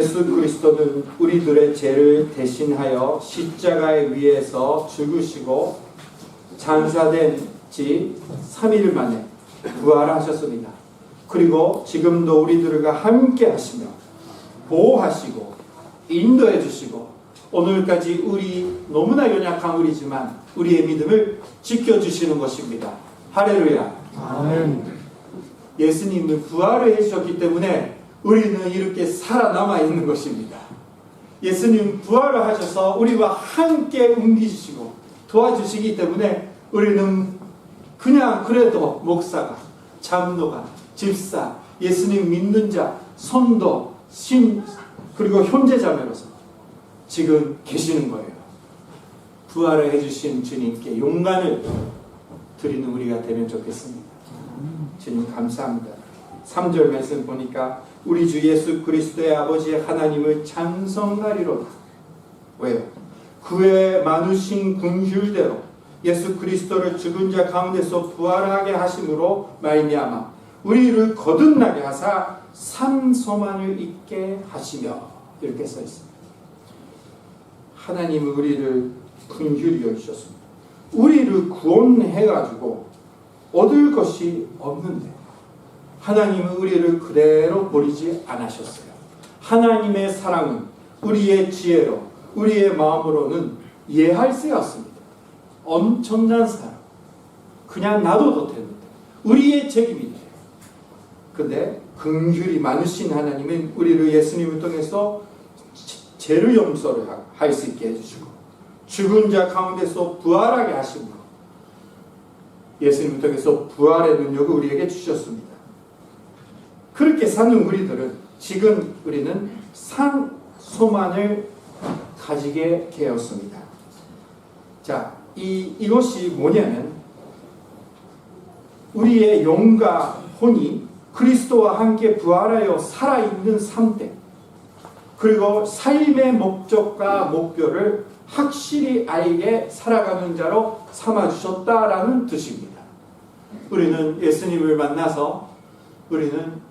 예수 그리스도는 우리들의 죄를 대신하여 십자가에 위에서 죽으시고 장사된 지 3일 만에 부활하셨습니다. 그리고 지금도 우리들과 함께 하시며 보호하시고 인도해 주시고 오늘까지 우리 너무나 연약한 우리지만 우리의 믿음을 지켜주시는 것입니다. 할렐루야. 아멘. 예수님은 부활을 해주셨기 때문에 우리는 이렇게 살아남아 있는 것입니다. 예수님 부활을 하셔서 우리와 함께 옮기시고 도와주시기 때문에 우리는 그냥 그래도 목사가, 장로가, 집사, 예수님 믿는 자, 성도, 신, 그리고 형제자매로서 지금 계시는 거예요. 부활을 해주신 주님께 용간을 드리는 우리가 되면 좋겠습니다. 주님 감사합니다. 3절 말씀 보니까 우리 주 예수 그리스도의 아버지 하나님을 찬송하리로다. 왜요? 그의 많으신 궁휼대로 예수 그리스도를 죽은 자 가운데서 부활하게 하심으로 말미암아 우리를 거듭나게 하사 산 소망을 잊게 하시며 이렇게 써 있습니다. 하나님은 우리를 긍휼히 여기셨습니다. 우리를 구원해 가지고 얻을 것이 없는데 하나님은 우리를 그대로 버리지 않으셨어요. 하나님의 사랑은 우리의 지혜로 우리의 마음으로는 이해할 수 없습니다. 엄청난 사랑. 그냥 놔둬도 되는데 우리의 돼요. 근데 긍휼이 많으신 하나님은 우리를 예수님을 통해서 죄를 용서를 할 수 있게 해주시고 죽은 자 가운데서 부활하게 하시고 예수님을 통해서 부활의 능력을 우리에게 주셨습니다. 그렇게 사는 우리들은 지금 우리는 산 소만을 가지게 되었습니다. 자, 이, 이것이 뭐냐면 우리의 영과 혼이 그리스도와 함께 부활하여 살아있는 상태 그리고 삶의 목적과 목표를 확실히 알게 살아가는 자로 삼아주셨다라는 뜻입니다. 우리는 예수님을 만나서 우리는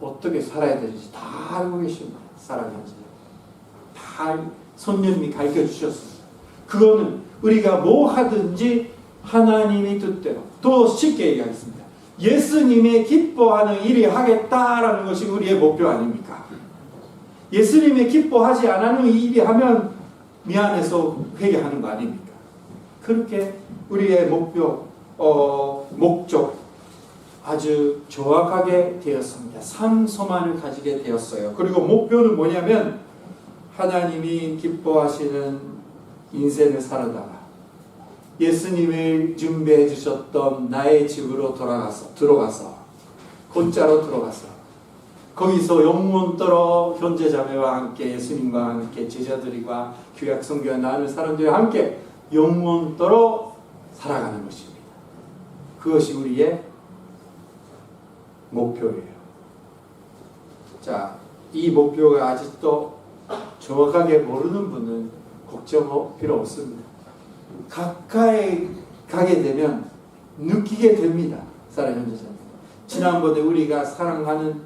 어떻게 살아야 되는지 다 알고 계십니다. 살아가는지. 다 손님이 가르쳐 주셨습니다. 그거는 우리가 뭐 하든지 하나님의 뜻대로 더 쉽게 얘기하겠습니다. 예수님의 기뻐하는 일이 하겠다라는 것이 우리의 목표 아닙니까? 예수님의 기뻐하지 않는 일이 하면 미안해서 회개하는 거 아닙니까? 그렇게 우리의 목표, 어, 목적 아주 정확하게 되었습니다. 산소만을 가지게 되었어요. 그리고 목표는 뭐냐면 하나님이 기뻐하시는 인생을 살아다가 예수님을 준비해 주셨던 나의 집으로 돌아가서 들어가서 곧자로 들어가서 거기서 영원토로 현재 자매와 함께 예수님과 함께 제자들과 규약 성교에 나는 사람들과 함께 영원토로 살아가는 것입니다. 그것이 우리의 목표예요. 자, 이 목표가 아직도 정확하게 모르는 분은 걱정 필요 없습니다. 가까이 가게 되면 느끼게 됩니다. 사랑하는 현재자. 지난번에 우리가 사랑하는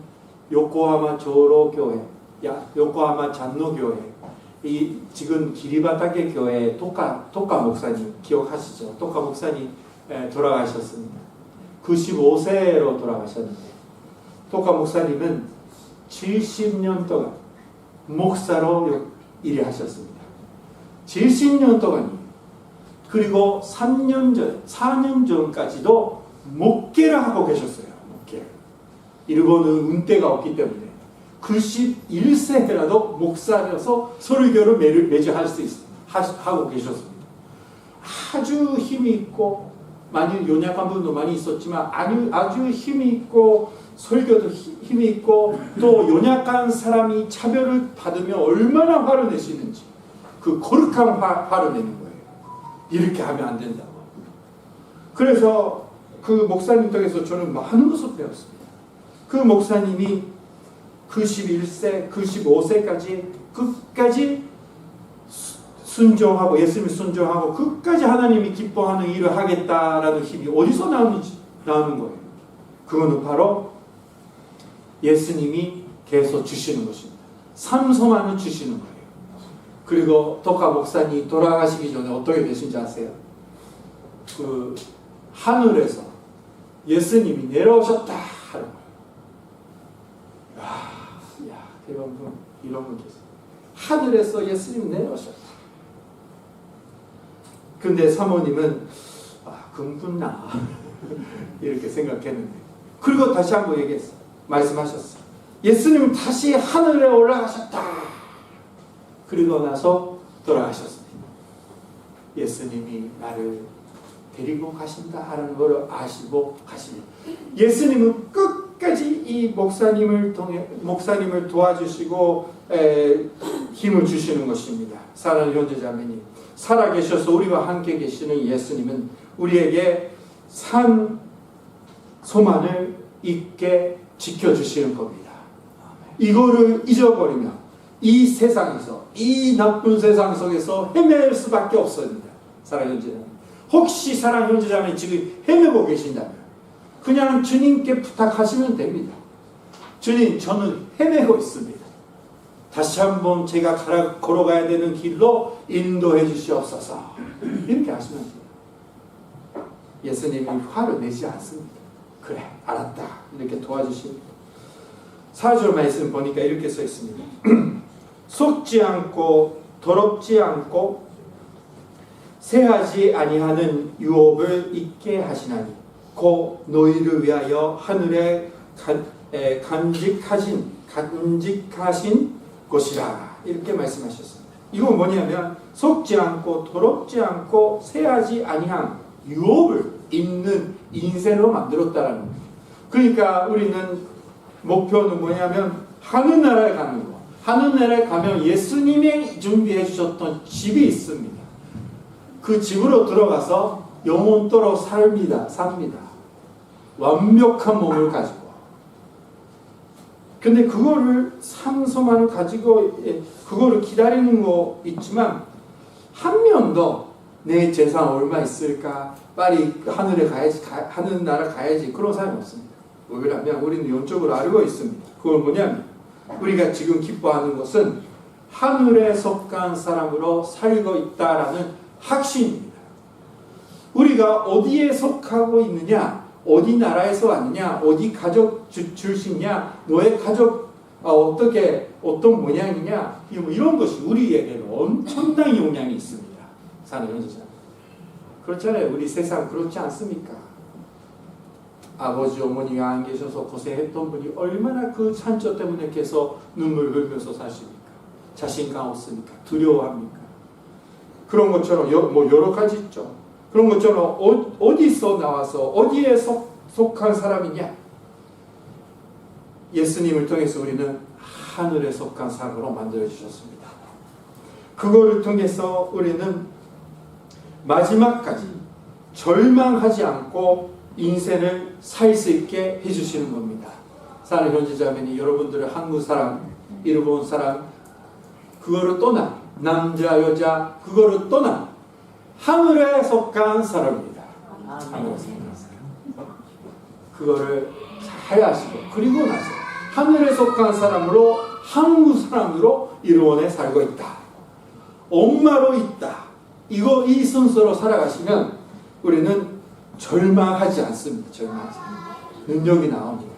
요코하마 조로 교회, 야 요코하마 잔노 교회, 이 지금 기리바타케 교회 토카 토카 목사님 기억하시죠? 토카 목사님 에, 돌아가셨습니다. 95세로 돌아가셨는데 토카 목사님은 70년 동안 목사로 일하셨습니다. 70년 동안이요. 그리고 3년 전, 4년 전까지도 목회를 하고 계셨어요. 목회. 일본은 은퇴가 없기 때문에 91세라도 목사여서 설교를 매주, 매주 할 수 있, 하고 계셨습니다. 아주 힘이 있고 많이 연약한 분도 많이 있었지만 아주, 아주 힘이 있고 설교도 힘이 있고 또 연약한 사람이 차별을 받으면 얼마나 화를 내시는지 그 거룩한 화, 화를 내는 거예요. 이렇게 하면 안 된다고. 그래서 그 목사님 덕에서 저는 많은 것을 배웠습니다. 그 목사님이 91세, 95세까지 끝까지 순종하고 예수님을 순종하고 끝까지 하나님이 기뻐하는 일을 하겠다라는 힘이 어디서 나오는지 나오는 거예요. 그거는 바로 예수님이 계속 주시는 것입니다. 삼소만을 주시는 거예요. 그리고 독가 목사님 돌아가시기 전에 어떻게 되신지 아세요? 그 하늘에서 예수님이 내려오셨다 하는 거예요. 야, 야, 이런 분, 이런 분 계세요. 하늘에서 예수님이 내려오셨다. 근데 사모님은 아, 금분나 이렇게 생각했는데 그리고 다시 한번 얘기했어. 말씀하셨어. 예수님 다시 하늘에 올라가셨다. 그리고 나서 돌아가셨습니다. 예수님이 나를 데리고 가신다 하는 걸 아시고 가십니다. 예수님은 끝까지 이 목사님을 통해 목사님을 도와주시고 에, 힘을 주시는 것입니다. 사랑하는 형제자매님, 살아계셔서 우리와 함께 계시는 예수님은 우리에게 산 소만을 있게 지켜주시는 겁니다. 이거를 잊어버리면 이 세상에서 이 나쁜 세상 속에서 헤맬 수밖에 없습니다. 사랑하는 형제자매. 혹시 사랑하는 형제자매 지금 헤매고 계신다면 그냥 주님께 부탁하시면 됩니다. 주님, 저는 헤매고 있습니다. 다시 한번 제가 가라, 걸어가야 되는 길로 인도해 주시옵소서. 이렇게 하시면 돼요. 예수님이 화를 내지 않습니다. 그래, 알았다. 이렇게 도와주십니다. 4절 말씀 보니까 이렇게 써 있습니다. 속지 않고 더럽지 않고 세하지 아니하는 유업을 잊게 하시나니 고 너희를 위하여 하늘에 간직하신 간직하신 것이라 이렇게 말씀하셨습니다. 이건 뭐냐면 속지 않고 더럽지 않고 세하지 아니한 유업을 있는 인생으로 만들었다라는 거예요. 그러니까 우리는 목표는 뭐냐면 하늘나라에 가는 거. 하늘나라에 가면 예수님이 준비해 주셨던 집이 있습니다. 그 집으로 들어가서 영원토록 삽니다. 삽니다. 완벽한 몸을 가지고. 근데 그거를 상소만을 가지고 예, 그거를 기다리는 거 있지만 한 명도 내 재산 얼마 있을까 빨리 하늘에 가야지 가, 하늘 나라 가야지 그런 사람이 없습니다. 왜냐하면 우리는 영적으로 알고 있습니다. 그건 뭐냐면 우리가 지금 기뻐하는 것은 하늘에 속한 사람으로 살고 있다라는 확신입니다. 우리가 어디에 속하고 있느냐, 어디 나라에서 왔느냐, 어디 가족 주- 출신이냐, 너의 가족 어, 떻게 어떤 모양이냐, 이- 뭐 이런 것이 우리에게는 엄청난 영향이 있습니다. 사는 현지자. 그렇잖아요. 우리 세상 그렇지 않습니까? 아버지 어머니가 안 계셔서 고생했던 분이 얼마나 그 산조 때문에 계속 눈물 흘면서 사십니까? 자신감 없으니까 두려워합니까? 그런 것처럼 여, 뭐 여러 가지 있죠. 그런 것처럼 어, 어디서 나와서 어디에 속, 속한 사람이냐? 예수님을 통해서 우리는 하늘에 속한 사람으로 만들어 주셨습니다. 그거를 통해서 우리는 마지막까지 절망하지 않고 인생을 살 수 있게 해주시는 겁니다. 사는 현지자매니 여러분들의 한국 사람, 일본 사람, 그거를 떠나 남자 여자 그거를 떠나 하늘에 속한 사람입니다. 하늘에. 그거를 잘 아시고 그리고 나서 하늘에 속한 사람으로 한국 사람으로 일본에 살고 있다. 엄마로 있다. 이거 이 순서로 살아가시면 우리는 절망하지 않습니다. 절망하지 않습니다. 능력이 나옵니다.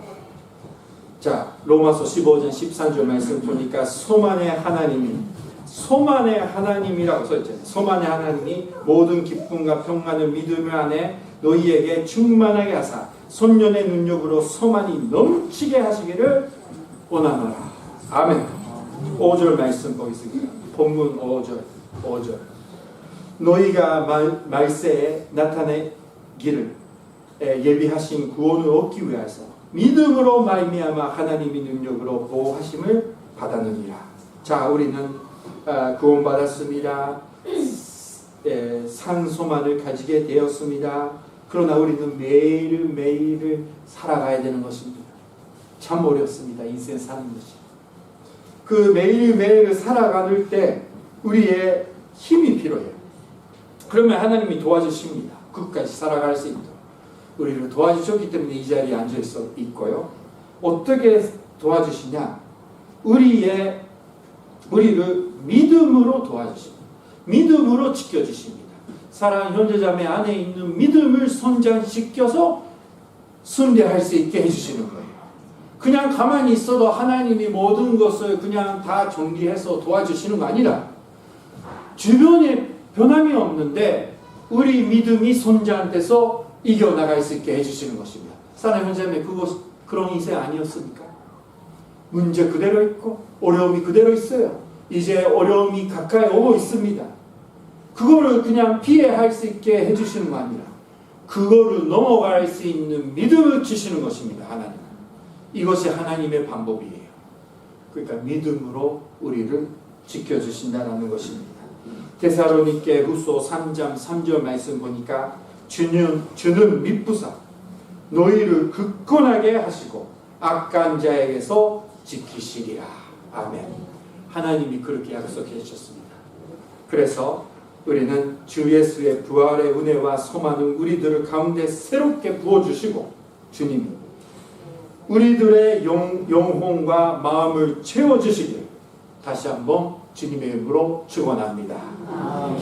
자, 로마서 15장 13절 말씀 보니까 소만의 하나님이 소만의 하나님이라고 써있잖아요. 소만의 하나님이 모든 기쁨과 평안을 믿음 안에 너희에게 충만하게 하사 손년의 능력으로 소만이 넘치게 하시기를 원하노라. 아멘. 5절 말씀 보겠습니다. 본문 5절. 5절. 너희가 말, 말세에 나타내기를 에, 예비하신 구원을 얻기 위하여서 믿음으로 말미암아 하나님의 능력으로 보호하심을 받았느니라. 자, 우리는 아, 구원받았습니다. 에, 산소만을 가지게 되었습니다. 그러나 우리는 매일 매일을 살아가야 되는 것입니다. 참 어렵습니다. 인생 사는 것이. 그 매일 매일 살아가는 때 우리의 힘이 필요해요. 그러면 하나님이 도와주십니다. 끝까지 살아갈 수 있도록. 우리를 도와주셨기 때문에 이 자리에 앉아 있고요. 어떻게 도와주시냐? 우리의 우리를 믿음으로 도와주십니다. 믿음으로 지켜주십니다. 사랑하는 형제자매 안에 있는 믿음을 선장시켜서 순례할 수 있게 해주시는 거예요. 그냥 가만히 있어도 하나님이 모든 것을 그냥 다 정리해서 도와주시는 거 아니라 주변에 변함이 없는데 우리 믿음이 손자한테서 이겨나갈 수 있게 해주시는 것입니다. 사랑하는 형제자매 그것 그런 인생 아니었습니까? 문제 그대로 있고 어려움이 그대로 있어요. 이제 어려움이 가까이 오고 있습니다. 그거를 그냥 피해할 수 있게 해주시는 거 아니라 그거를 넘어갈 수 있는 믿음을 주시는 것입니다. 하나님. 이것이 하나님의 방법이에요. 그러니까 믿음으로 우리를 지켜주신다는 것입니다. 데사로니께 후소 3장 3절 말씀 보니까 주는, 주는 믿부사 너희를 굳건하게 하시고 악한 자에게서 지키시리라. 아멘. 하나님이 그렇게 약속해 주셨습니다. 그래서 우리는 주 예수의 부활의 은혜와 소망은 우리들을 가운데 새롭게 부어주시고 주님이 우리들의 영, 영혼과 마음을 채워주시길 다시 한번 주님의 이름으로 축원합니다.